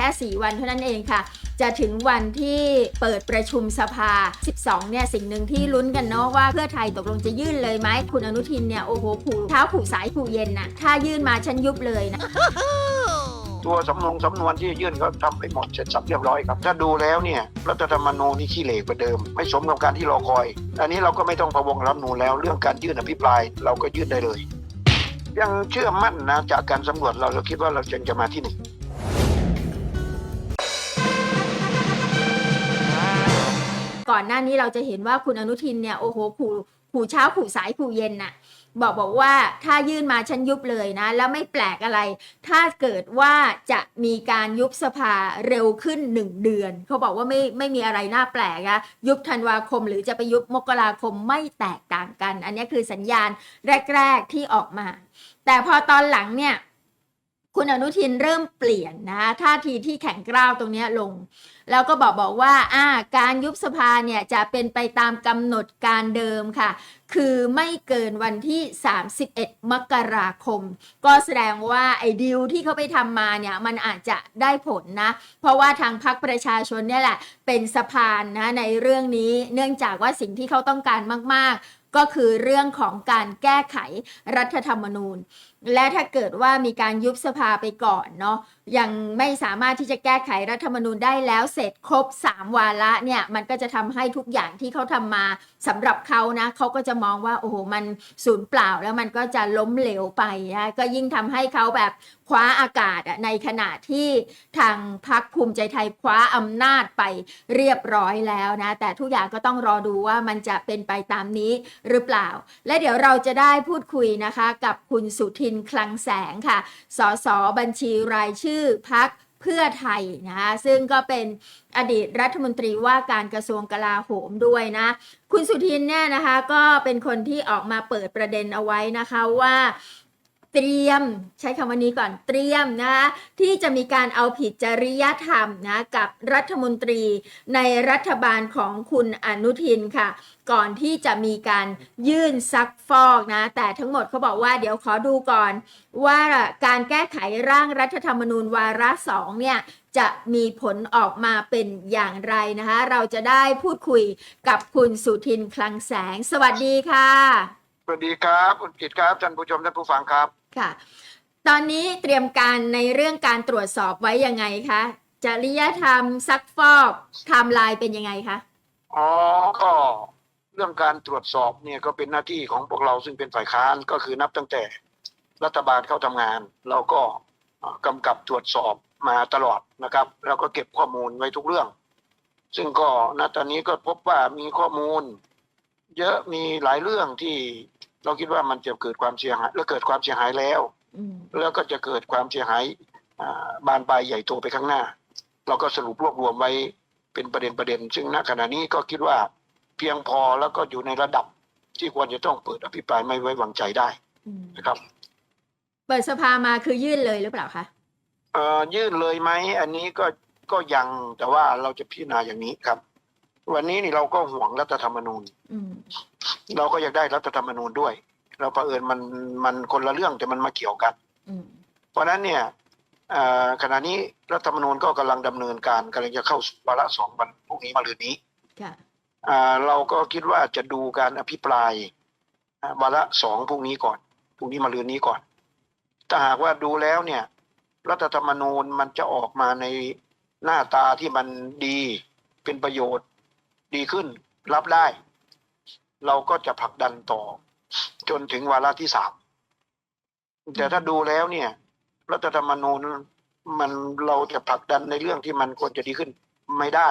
ค่4 วันเท่านั้นเองค่ะ จะถึงวันที่เปิดประชุมสภา 12 เนี่ย สิ่งหนึ่งที่ลุ้นกันเนาะว่าเพื่อไทยตกลงจะยื่นเลยไหมคุณอนุทินเนี่ย โอ้โหผูเท้าผูสายผูเย็นน่ะ ถ้ายื่นมาฉันยุบเลยนะตัวสำนงสำนวนที่ยื่นเขาทำไปหมดเสร็จสับเรียบร้อยครับ ถ้าดูแล้วเนี่ยรัฐธรรมนูญนี่ขี้เหร่กว่าเดิม ไม่สมกับการที่รอคอย อันนี้เราก็ไม่ต้องพะวงรัฐมนูญแล้วเรื่องการยื่นอภิปรายเราก็ยื่นได้เลย ยังเชื่อมั่นนะจากการสำรวจเราเราคิดว่าเราจึงจะมาที่หนึ่ง ก่อนหน้านี้เราจะเห็นว่าคุณอนุทินเนี่ยโอ้โหขู่ขู่เช้าขู่สายขู่เย็นน่ะบอกบอกว่าถ้ายื่นมาฉันยุบเลยนะ แล้วไม่แปลกอะไร ถ้าเกิดว่าจะมีการยุบสภาเร็วขึ้นหนึ่งเดือน เขาบอกว่าไม่ไม่มีอะไรน่าแปลกนะยุบธันวาคมหรือจะไปยุบมกราคมไม่แตกต่างกัน อันนี้คือสัญญาณแรก ๆที่ออกมา แต่พอตอนหลังเนี่ย คุณอนุทินเริ่มเปลี่ยนนะท่าทีที่แข็งกร้าวตรงนี้ลง แล้วก็บอกบอกว่าอ่าการยุบสภาเนี่ยจะเป็นไปตามกำหนดการเดิมค่ะ คือไม่เกินวันที่ 31 มกราคม ก็แสดงว่าไอ้ดีลที่เขาไปทำมาเนี่ยมันอาจจะได้ผลนะ เพราะว่าทางพรรคประชาชนเนี่ยแหละ เป็นสะพานนะในเรื่องนี้เนื่องจากว่าสิ่งที่เขาต้องการมาก ๆ ก็คือเรื่องของการแก้ไขรัฐธรรมนูญ และถ้าเกิดว่ามีการยุบสภาไปก่อนเนาะยังไม่สามารถที่จะแก้ไขรัฐธรรมนูญได้แล้วเสร็จครบ 3 วาระเนี่ยมันก็จะทำให้ทุกอย่างที่เขาทำมาสำหรับเขานะเขาก็จะมองว่าโอ้โหมันสูญเปล่าแล้วมันก็จะล้มเหลวไปนะก็ยิ่งทำให้เขาแบบคว้าอากาศในขณะที่ทางพรรคภูมิใจไทยคว้าอำนาจไปเรียบร้อยแล้วนะแต่ทุกอย่างก็ต้องรอดูว่ามันจะเป็นไปตามนี้หรือเปล่า และเดี๋ยวเราจะได้พูดคุยนะคะกับคุณสุทินคลังแสงค่ะ สสบัญชีรายชื่อพักเพื่อไทยนะคะซึ่งก็เป็นอดีตรัฐมนตรีว่าการกระทรวงกลาโหมด้วยนะ คุณสุทินเนี่ยนะคะก็เป็นคนที่ออกมาเปิดประเด็นเอาไว้นะคะว่า เตรียมใช้คำว่านี้ก่อนเตรียมนะคะที่จะมีการเอาผิดจริยธรรมนะกับรัฐมนตรีในรัฐบาลของคุณอนุทินค่ะ ก่อนที่จะมีการยื่นซักฟอกนะ แต่ทั้งหมดเขาบอกว่าเดี๋ยวขอดูก่อน ว่าการแก้ไขร่างรัฐธรรมนูญวาระสองเนี่ยจะมีผลออกมาเป็นอย่างไรนะคะ เราจะได้พูดคุยกับคุณสุทินคลังแสง สวัสดีค่ะ สวัสดีครับ คุณกิตครับท่านผู้ชมท่านผู้ฟังครับ ค่ะ ตอนนี้เตรียมการในเรื่องการตรวจสอบไว้ยังไงคะจริยธรรมซักฟอกไทม์ไลน์เป็นยังไงคะอ๋อก็เรื่องการตรวจสอบเนี่ยก็เป็นหน้าที่ของพวกเราซึ่งเป็นฝ่ายค้านก็คือนับตั้งแต่รัฐบาลเข้าทำงาน เราก็เอ่อกำกับตรวจสอบมาตลอดนะครับ แล้วก็เก็บข้อมูลไว้ทุกเรื่อง ซึ่งก็ณตอนนี้ก็พบว่ามีข้อมูล เยอะมีหลายเรื่องที่ เราคิดว่ามันจะเกิดความเสียหายและเกิดความเสียหายแล้วอืมแล้วก็จะเกิดความเสียหายอ่าบานปลายใหญ่โตไปข้างหน้า เราก็สรุปรวบรวมไว้เป็นประเด็นประเด็น ซึ่งณขณะนี้ก็คิดว่าเพียงพอแล้วก็อยู่ในระดับที่ควรจะต้องเปิดอภิปรายไม่ไว้วางใจได้อืมนะครับ เปิดสภามาคือยื่นเลยหรือเปล่าคะเอ่อยื่นเลยไหมอันนี้ก็ก็ยังแต่ว่าเราจะพิจารณาอย่างนี้ครับ วันนี้นี่เราก็ห่วงรัฐธรรมนูญอืมเราก็อยากได้รัฐธรรมนูญด้วย เราเผอิญมันมันคนละเรื่องแต่มันมาเกี่ยวกันอืมเพราะฉะนั้นเนี่ยเอ่อขณะนี้รัฐธรรมนูญก็กำลังดำเนินการกำลังจะเข้าสู่วาระสองวันพรุ่งนี้มาลืนนี้ค่ะอ่าเราก็คิดว่าจะดูการอภิปรายอ่าวาระสองพรุ่งนี้ก่อนพรุ่งนี้มาลืนนี้ก่อน ถ้าหากว่าดูแล้วเนี่ย รัฐธรรมนูญมันจะออกมาในหน้าตาที่มันดีเป็นประโยชน์ ดีขึ้น รับได้ เราก็จะผลักดันต่อ จนถึงวาระที่สามแต่ถ้าดูแล้วเนี่ยรัฐธรรมนูญมันเราจะผลักดันในเรื่องที่มันควรจะดีขึ้น ไม่ได้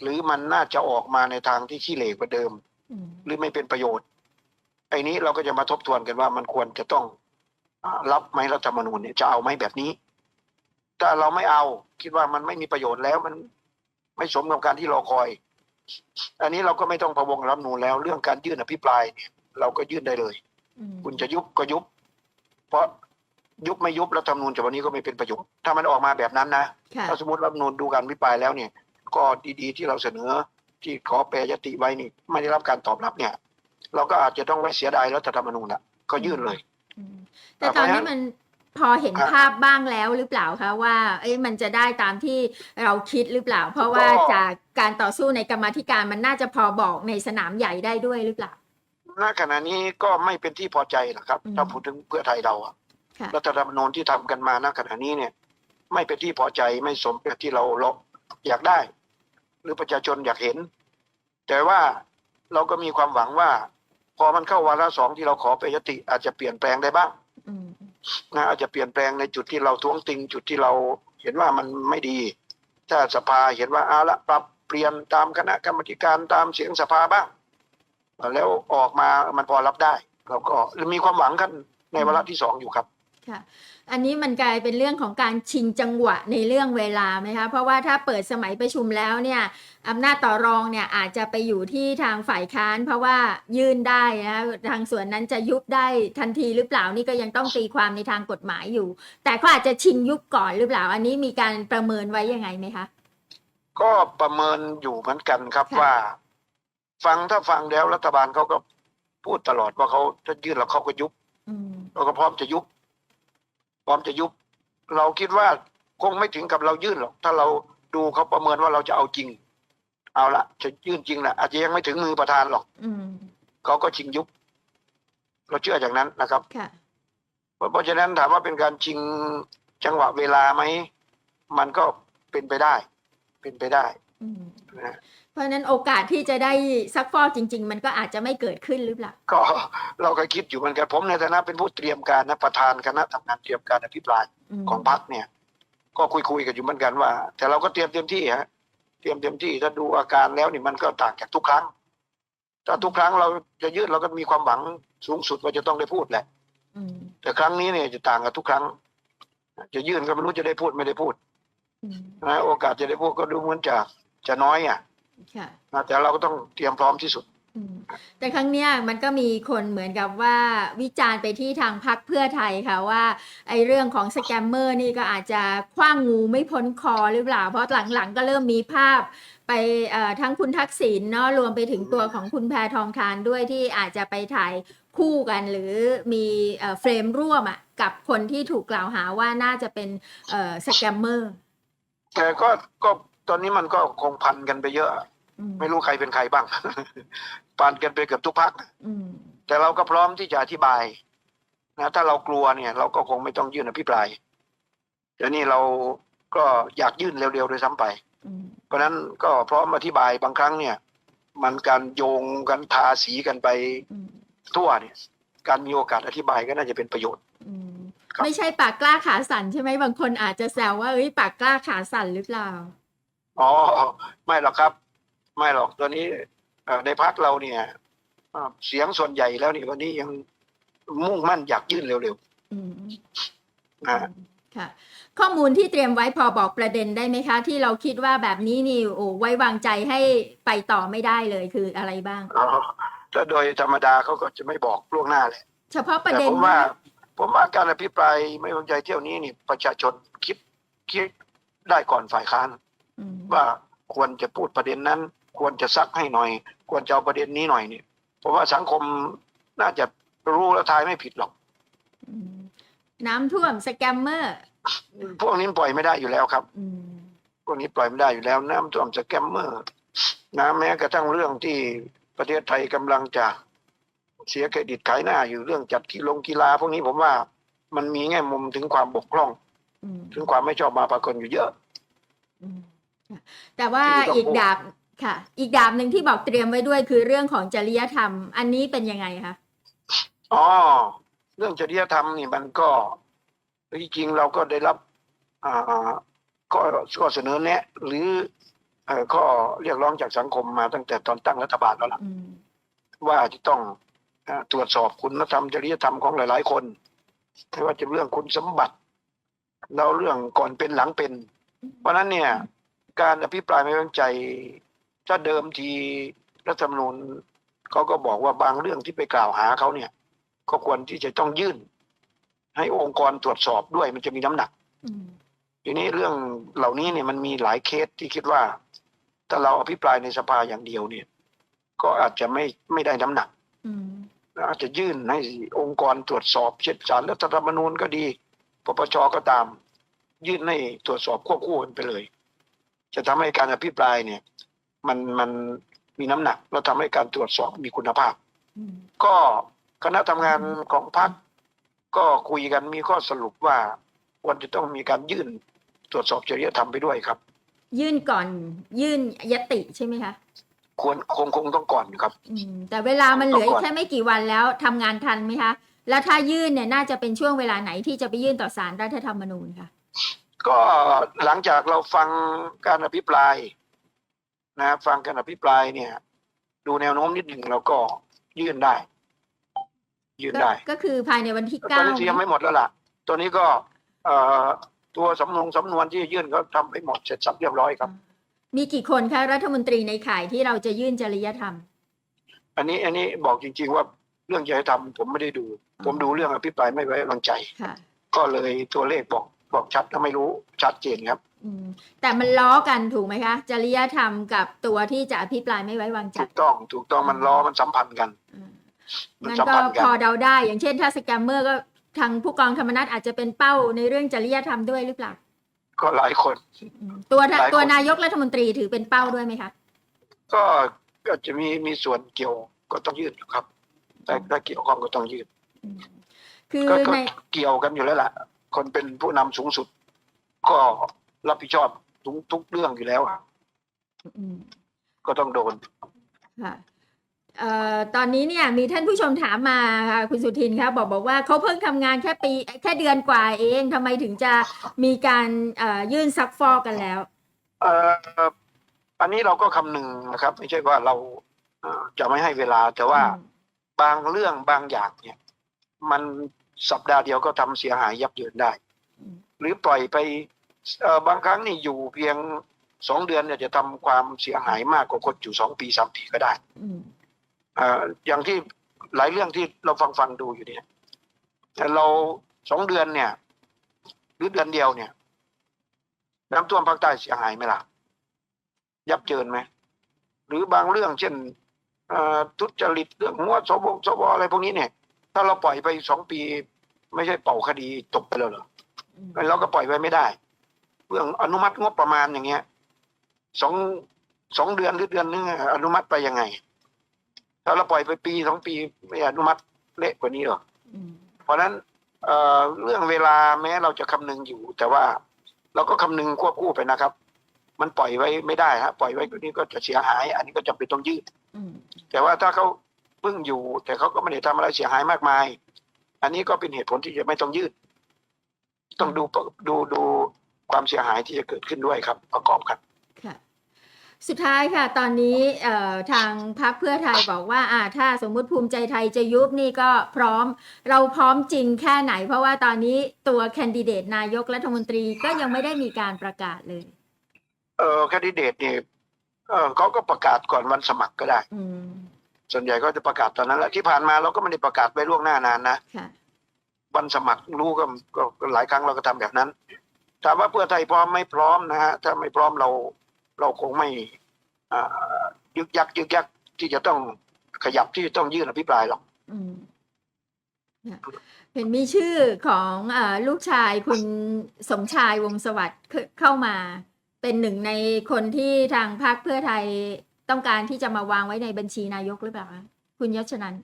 หรือมันน่าจะออกมาในทางที่ขี้เหร่กว่าเดิมอืมหรือไม่เป็นประโยชน์ไอ้นี้เราก็จะมาทบทวนกันว่ามันควรจะต้องอารับไหมรัฐธรรมนูญเนี่ยจะเอาไหมแบบนี้ ถ้าเราไม่เอาคิดว่ามันไม่มีประโยชน์แล้วมันไม่สมกับการที่รอคอย อันนี้เราก็ไม่ต้องพะวงรัฐธรรมนูญแล้ว เรื่องการยื่นอภิปรายเนี่ยเราก็ยื่นได้เลยอืมคุณจะยุบก็ยุบ เพราะยุบไม่ยุบรัฐธรรมนูญจากวันนี้ก็ไม่เป็นประโยชน์ถ้ามันออกมาแบบนั้นนะค่ะถ้าสมมติรัฐธรรมนูญดูการวิปรายแล้วเนี่ย ก็ดีๆที่เราเสนอที่ขอแปรยติไว้นี่ไม่ได้รับการตอบรับเนี่ย เราก็อาจจะต้องไว้เสียดายรัฐธรรมนูญละก็ยื่นเลยอืมแต่ตอนนี้มัน พอเห็นครับภาพบ้างแล้วหรือเปล่าคะว่า เอ้ยมันจะได้ตามที่เราคิดหรือเปล่า เพราะว่าก็จากการต่อสู้ในกรรมาธิการมันน่าจะพอบอกในสนามใหญ่ได้ด้วยหรือเปล่าณขณะนี้ก็ไม่เป็นที่พอใจหรอกครับอืมถ้าพูดถึงเพื่อไทยเราอะค่ะรัฐธรรมนูญที่ทำกันมาณขณะนี้เนี่ย ไม่เป็นที่พอใจไม่สมกับที่เราเราอยากได้ หรือประชาชนอยากเห็น แต่ว่าเราก็มีความหวังว่า พอมันเข้าวาระสองที่เราขอไปยติอาจจะเปลี่ยนแปลงได้บ้างอืม นะอาจจะเปลี่ยนแปลงในจุดที่เราท้วงติง จุดที่เราเห็นว่ามันไม่ดี ถ้าสภาเห็นว่าอาละปรับเปลี่ยนตามคณะกรรมการตามเสียงสภาบ้าง แล้วออกมามันพอรับได้เราก็มีความหวังกันในวาระที่สองอยู่ครับ ค่ะ อันนี้มันกลายเป็นเรื่องของการชิงจังหวะในเรื่องเวลาไหมคะ เพราะว่าถ้าเปิดสมัยประชุมแล้วเนี่ยอำนาจต่อรองเนี่ยอาจจะไปอยู่ที่ทางฝ่ายค้าน เพราะว่ายื่นได้นะทางส่วนนั้นจะยุบได้ทันทีหรือเปล่านี่ก็ยังต้องตีความในทางกฎหมายอยู่ แต่ก็อาจจะชิงยุบก่อนหรือเปล่า อันนี้มีการประเมินไว้ยังไงไหมคะ ก็ประเมินอยู่เหมือนกันครับค่ะว่า ฟังถ้าฟังแล้วรัฐบาลเขาก็พูดตลอดว่าเขาจะยื่นแล้วเขาก็ยุบอืมเราก็พร้อมจะยุบ พร้อมจะยุบ เราคิดว่าคงไม่ถึงกับเรายื่นหรอกถ้าเราดูเขาประเมินว่าเราจะเอาจริง เอาละจะยื่นจริงแหละอาจจะยังไม่ถึงมือประธานหรอกอืมเขาก็ชิงยุบ เราเชื่ออย่างนั้นนะครับค่ะเพราะเพราะฉะนั้นถามว่าเป็นการชิงจังหวะเวลาไหมมันก็เป็นไปได้ เป็นไปได้อืม นะเพราะฉะนั้นโอกาสที่จะได้ซักฟอกจริง ๆ มันก็อาจจะไม่เกิดขึ้นหรือเปล่าก็เราก็คิดอยู่เหมือนกันผมในฐานะเป็นผู้เตรียมการนะประธานคณะทำงานเตรียมการอภิปรายมของพรรคเนี่ย ก็คุยคุยๆกันอยู่เหมือนกันว่า แต่เราก็เตรียมเต็มที่ฮะเตรียมเต็มที่ถ้าดูอาการแล้วนี่มันก็ต่างจากทุกครั้งถ้าทุกครั้งเราจะยืดเราก็มีความหวังสูงสุดว่าจะต้องได้พูดแหละอืมแต่ครั้งนี้เนี่ยจะต่างกับทุกครั้ง จะยื่นก็ไม่รู้จะได้พูดไม่ได้พูดอืมนะโอกาสจะได้พูดก็ดูเหมือนจะ จะน้อยอะค่ะนะแต่เราก็ต้องเตรียมพร้อมที่สุดอืมแต่ครั้งเนี้ยมันก็มีคนเหมือนกับว่าวิจารณ์ไปที่ทางพักเพื่อไทยค่ะว่าไอ้เรื่องของสแกมเมอร์นี่ก็อาจจะคว้างงูไม่พ้นคอหรือเปล่า เพราะหลังๆ ก็เริ่มมีภาพไปเอ่อทั้งคุณทักษิณเนาะรวมไปถึงตัวของคุณแพทองทานด้วยที่อาจจะไปถ่ายคู่กันหรือมีเอ่อเฟรมร่วมอะกับคนที่ถูกกล่าวหาว่าน่าจะเป็นเอ่อสแกมเมอร์แต่ก็ก็ ตอนนี้มันก็คงพันกันไปเยอะอืมไม่รู้ใครเป็นใครบ้าง พันกันไปเกือบทุกพักอืมแต่เราก็พร้อมที่จะอธิบายนะถ้าเรากลัวเนี่ย เราก็คงไม่ต้องยื่นอภิปรายแต่นี่เราก็อยากยื่นเร็วๆโดวยซ้ำไปอืมเพราะฉะนั้นก็พร้อมอธิบายบางครั้งเนี่ย มันการโยงกันทาสีกันไปอืมทั่วเนี่ย การมีโอกาสอธิบายก็น่าจะเป็นประโยชน์อืมครับไม่ใช่ปากกล้าขาสั่นใช่ไหมบางคนอาจจะแซวว่าเอ้ยปากกล้าขาสั่นหรือเปล่า อ๋อไม่หรอกครับ ไม่หรอกตอนนี้เอ่อในพักเราเนี่ยอ่าเสียงส่วนใหญ่แล้วนี่วันนี้ยังมุ่งมั่นอยากยื่นเร็วอืมๆนะค่ะข้อมูลที่เตรียมไว้พอบอกประเด็นได้ไหมคะ ที่เราคิดว่าแบบนี้นี่โอ้ไว้วางใจให้ไปต่อไม่ได้เลยคืออะไรบ้างอ๋อถ้าโดยธรรมดาเขาก็จะไม่บอกล่วงหน้าเลยเฉพาะประแต่เด็นผมว่า ผมว่าการอภิปรายไม่ไว้วางใจเที่ยวนี้นี่ประชาชนคิดคิดได้ก่อนฝ่ายค้านอืม ว่าควรจะพูดประเด็นนั้น ควรจะซักให้หน่อย ควรจะเอาประเด็นนี้หน่อยเนี่ยผมว่าสังคมน่าจะรู้และทายไม่ผิดหรอกอืมน้ำท่วมสแกมเมอร์พวกนี้ปล่อยไม่ได้อยู่แล้วครับอืมพวกนี้ปล่อยไม่ได้อยู่แล้ว น้ำท่วมสแกมเมอร์น้ำแม้กระทั่งเรื่องที่ประเทศไทยกำลังจะเสียเครดิตขายหน้าอยู่เรื่องจัดกีฬงกีฬาพวกนี้ผมว่ามันมีแง่มุมถึงความบกพร่องอืมถึงความไม่ชอบมาปรากฏอยู่เยอะอืมค่ะ แต่ว่าที่ต้องอีกพูดดาบค่ะ อีกดาบหนึ่งที่บอกเตรียมไว้ด้วยคือเรื่องของจริยธรรม อันนี้เป็นยังไงคะอ๋อเรื่องจริยธรรมนี่มันก็จริงๆเราก็ได้รับอ่าข้อข้อเสนอแนะ หรือเอ่อข้อเรียกร้องจากสังคมมาตั้งแต่ตอนตั้งรัฐบาลแล้วล่ะอืมว่าจะต้องอ่าตรวจสอบคุณธรรมจริยธรรมของหลาย ๆ คนไม่ว่าจะเรื่องคุณสมบัติแล้วเรื่องก่อนเป็นหลังเป็น เพราะฉะนั้นเนี่ย การอภิปรายไม่ไว้วางใจถ้าเดิมทีรัฐธรรมนูญเขาก็บอกว่าบางเรื่องที่ไปกล่าวหาเขาเนี่ย ก็ควรที่จะต้องยื่น ให้องค์กรตรวจสอบด้วยมันจะมีน้ำหนักอืมทีนี้เรื่องเหล่านี้เนี่ยมันมีหลายเคสที่คิดว่า ถ้าเราอภิปรายในสภาอย่างเดียวเนี่ย ก็อาจจะไม่ไม่ได้น้ำหนักอืมอาจจะยื่นให้องค์กรตรวจสอบเช่นศาลรัฐธรรมนูญก็ดีปปชก็ตาม ยื่นให้ตรวจสอบควบคู่กันไปเลย จะทำให้การอภิปรายเนี่ย มันมันมีน้ำหนัก แล้วทำให้การตรวจสอบมีคุณภาพอืมก็คณะทำงานของพรรคก็คุยกันมีข้อสรุปว่าควรจะต้องมีการยื่นตรวจสอบจริยธรรมไปด้วยครับ ยื่นก่อนยื่นยติใช่ไหมคะควรคงคงต้องก่อนครับอืมแต่เวลามันเหลืออีก่กอนแค่ไม่กี่วันแล้วทำงานทันไหมคะ แล้วถ้ายื่นเนี่ยน่าจะเป็นช่วงเวลาไหนที่จะไปยื่นต่อศาลรัฐธรรมนูญคะ ก็หลังจากเราฟังการอภิปรายนะฟังการอภิปรายเนี่ย ดูแนวโน้มนิดหนึ่งเราก็ยื่นได้ ยื่นก็ได้ ก็คือภายในวันที่ตอนเก้านี้ที่ยังไม่หมดแล้วล่ะ ตัวนี้ก็เอ่อตัวสำนวนสำนวนที่ยื่นก็ทำไปหมดเสร็จสับเรียบร้อยครับ มีกี่คนคะรัฐมนตรีในข่ายที่เราจะยื่นจริยธรรม อันนี้อันนี้บอกจริง ๆ ว่าเรื่องจะให้ทำผมไม่ได้ดู ผมดูเรื่องอภิปรายไม่ไว้วางใจค่ะก็เลยตัวเลขบอก บอกชัดถ้าไม่รู้ชัดเจนครับอืมแต่มันล้อกันถูกไหมคะ จริยธรรมกับตัวที่จะอภิปรายไม่ไว้วางใจถูกต้องถูกต้องมันล้อมันสัมพันธ์กันอืมมันงั้นสัมก็พันธ์กัพอนเดาได้ อย่างเช่น ถ้าสแกมเมอร์ก็ทางผู้กองธรรมนัฐอาจจะเป็นเป้าในเรื่องจริยธรรมด้วยหรือเปล่าก็หลายคนอืมตัวหลายคนตัวนายกรัฐมนตรีถือเป็นเป้าด้วยไหมคะ ก็ก็จะมีมีส่วนเกี่ยวก็ต้องยื่นอยู่ครับแต่ถ้าเกี่ยวข้องก็ต้องยื่นอืมคือก็ก็ในเกี่ยวกันอยู่แล้วล่ะ คนเป็นผู้นำสูงสุด ก็รับผิดชอบทุกทุกเรื่องอยู่แล้วอะอืมก็ต้องโดนค่ะเอ่อตอนนี้เนี่ยมีท่านผู้ชมถามมาค่ะคุณสุทินคะบอกบอกว่าเขาเพิ่งทำงานแค่ปีแค่เดือนกว่าเองทำไมถึงจะมีการเอ่อยื่นซักฟอกกันแล้วเอ่ออันนี้เราก็คำนึงนะครับ ไม่ใช่ว่าเราเอ่อจะไม่ให้เวลาแต่ว่าอืมบางเรื่องบางอย่างเนี่ย มัน สัปดาห์เดียวก็ทำเสียหายยับเยินได้อืมหรือปล่อยไปเอ่อบางครั้งนี่อยู่เพียงสองเดือนเนี่ยจะทำความเสียหายมากกว่าคนอยู่สองปีสามปีก็ได้อืมเอ่ออย่างที่หลายเรื่องที่เราฟังฟังดูอยู่เนี่ยแต่เราสองเดือนเนี่ย หรือเดือนเดียวเนี่ย น้ำท่วมภาคใต้เสียหายไหมล่ะ ยับเยินไหมหรือบางเรื่องเช่นเอ่อทุจริตเรื่องหัวสบสบอะไรพวกนี้เนี่ย ถ้าเราปล่อยไปสองปี ไม่ใช่เป่าคดีจบไปแล้วเหรออืมเราก็ปล่อยไว้ไม่ได้ เรื่องอนุมัติงบประมาณอย่างเงี้ยสองสองเดือนหรือเดือนนึงอนุมัติไปยังไง ถ้าเราปล่อยไปปีสองปีไม่อนุมัติเละกว่านี้หรออืมเพราะฉะนั้นเอ่อเรื่องเวลาแม้เราจะคำนึงอยู่ แต่ว่าเราก็คำนึงควบคู่ไปนะครับ มันปล่อยไว้ไม่ได้ฮะปล่อยไว้กว่านี้ก็จะเสียหาย อันนี้ก็จำเป็นต้องยืดอืมแต่ว่าถ้าเขาเพิ่งอยู่ แต่เขาก็ไม่ได้ทำอะไรเสียหายมากมาย อันนี้ก็เป็นเหตุผลที่จะไม่ต้องยืด ต้องดูดูดูความเสียหายที่จะเกิดขึ้นด้วยครับ ประกอบกันค่ะ สุดท้ายค่ะ ตอนนี้เอ่อทางพรรคเพื่อไทยบอกว่าอ่า ถ้าสมมุติภูมิใจไทยจะยุบนี่ก็พร้อม เราพร้อมจริงแค่ไหน เพราะว่าตอนนี้ตัวแคนดิเดตนายกรัฐมนตรีก็ยังไม่ได้มีการประกาศเลย เออแคนดิเดตเนี่ยเออเขาก็ประกาศก่อนวันสมัครก็ได้ อืม ส่วนใหญ่ก็จะประกาศตอนนั้นแหละที่ผ่านมาเราก็ไม่ได้ประกาศไว้ล่วงหน้านานนะค่ะวันสมัครรู้ก็ก็ก็หลายครั้งเราก็ทำแบบนั้นถามว่าเพื่อไทยพร้อมไม่พร้อมนะฮะถ้าไม่พร้อมเราเราคงไม่อ่ายึกยักยึกยักที่จะต้องขยับที่จะต้องยื่นอภิปรายหรอกอืมค่ะเห็นมีชื่อของเออลูกชายคุณสมชายวงศ์สวัสดิ์เข้าเข้ามา เป็นหนึ่งในคนที่ทางพรรคเพื่อไทย ต้องการที่จะมาวางไว้ในบัญชีนายกหรือเปล่าคะคุณยศชนัน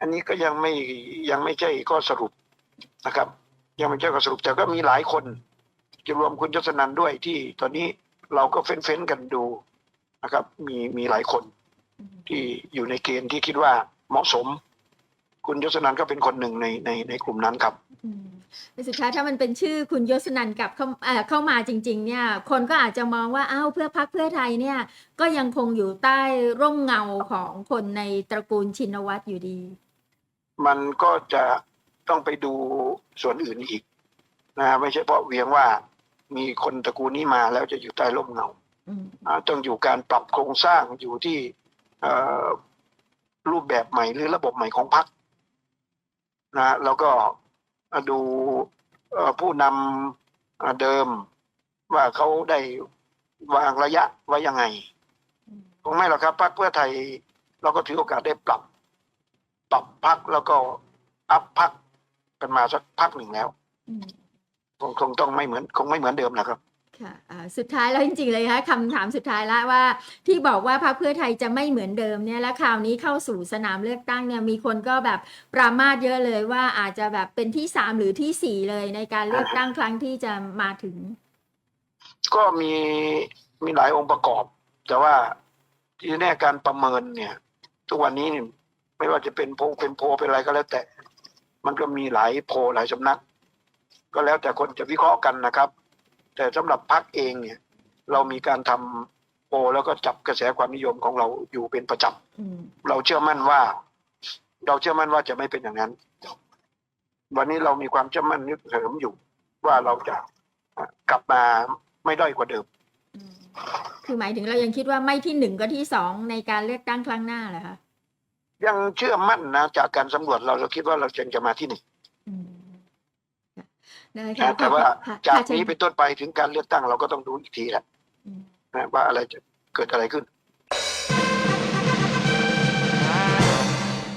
อันนี้ก็ยังไม่ยังไม่ใช่ข้อสรุปนะครับ ยังไม่ใช่ข้อสรุปแต่ก็มีหลายคนจะรวมคุณยศนันด้วยที่ตอนนี้เราก็เฟ้นเฟ้นๆกันดูนะครับ มีมีหลายคนที่อยู่ในเกณฑ์ที่คิดว่าเหมาะสม คุณยศนันท์ก็เป็นคนหนึ่งในในในกลุ่มนั้นครับอืมแต่สุดท้ายถ้ามันเป็นชื่อคุณยศนันท์กลับเข้าเอ่อเข้ามาจริง ๆ เนี่ย คนก็อาจจะมองว่าอ้าวเพื่อพักเพื่อไทยเนี่ย ก็ยังคงอยู่ใต้ร่มเงาของคนในตระกูลชินวัตรอยู่ดี มันก็จะต้องไปดูส่วนอื่นอีกนะไม่ใช่เพราะเวียงว่ามีคนตระกูลนี้มาแล้วจะอยู่ใต้ร่มเงาอืมอ่าต้องอยู่การปรับโครงสร้างอยู่ที่เอ่อรูปแบบใหม่หรือระบบใหม่ของพรรค นะแล้วก็ดูเอ่อผู้นำอ่าเดิมว่าเขาได้วางระยะไว้ยังไงอืมคงไม่หรอกครับพรรคเพื่อไทย เราก็ถือโอกาสได้ปรับ ปรับพักแล้วก็อัพพักกันมาสักพักหนึ่งแล้วอืมคงคงต้องไม่เหมือน คงไม่เหมือนเดิมนะครับ ค่ะสุดท้ายแล้วจริงๆเลยค่ะคำถามสุดท้ายละว่า ที่บอกว่าพรรคเพื่อไทยจะไม่เหมือนเดิมเนี่ยและคราวนี้เข้าสู่สนามเลือกตั้งเนี่ยมีคนก็แบบปรามาสเยอะเลยว่าอาจจะแบบเป็นที่สามหรือที่สี่เลยในการเลือกตั้งครั้งที่จะมาถึง ก็มีมีหลายองค์ประกอบ แต่ว่าที่แน่การประเมินเนี่ย ทุกวันนี้เนี่ยไม่ว่าจะเป็นโพเป็นโพเป็นอะไรก็แล้ว แต่ มันก็มีหลายโพหลายสำนัก ก็แล้วแต่คนจะวิเคราะห์กันนะครับ แต่สำหรับพรรคเองเนี่ย เรามีการทำโพลแล้วก็จับกระแสความนิยมของเราอยู่เป็นประจำอืมเราเชื่อมั่นว่า เราเชื่อมั่นว่าจะไม่เป็นอย่างนั้น วันนี้เรามีความเชื่อมั่นนึกเหิมอยู่ ว่าเราจะกลับมาไม่ด้อยกว่าเดิมอืมคือหมายถึงเรายังคิดว่าไม่ที่หนึ่งก็ที่สองในการเลือกตั้งครั้งหน้าเหรอคะยังเชื่อมั่นนะจากการสำรวจเราเราคิดว่าเราจึงจะมาที่หนึ่งอืมค่ะ ได้นะค่ะแต่ว่าค่ะจากค่ะเชิญนี้เป็นต้นไปถึงการเลือกตั้งเราก็ต้องดูอีกทีแหละอืมนะว่าอะไรจะเกิดอะไรขึ้น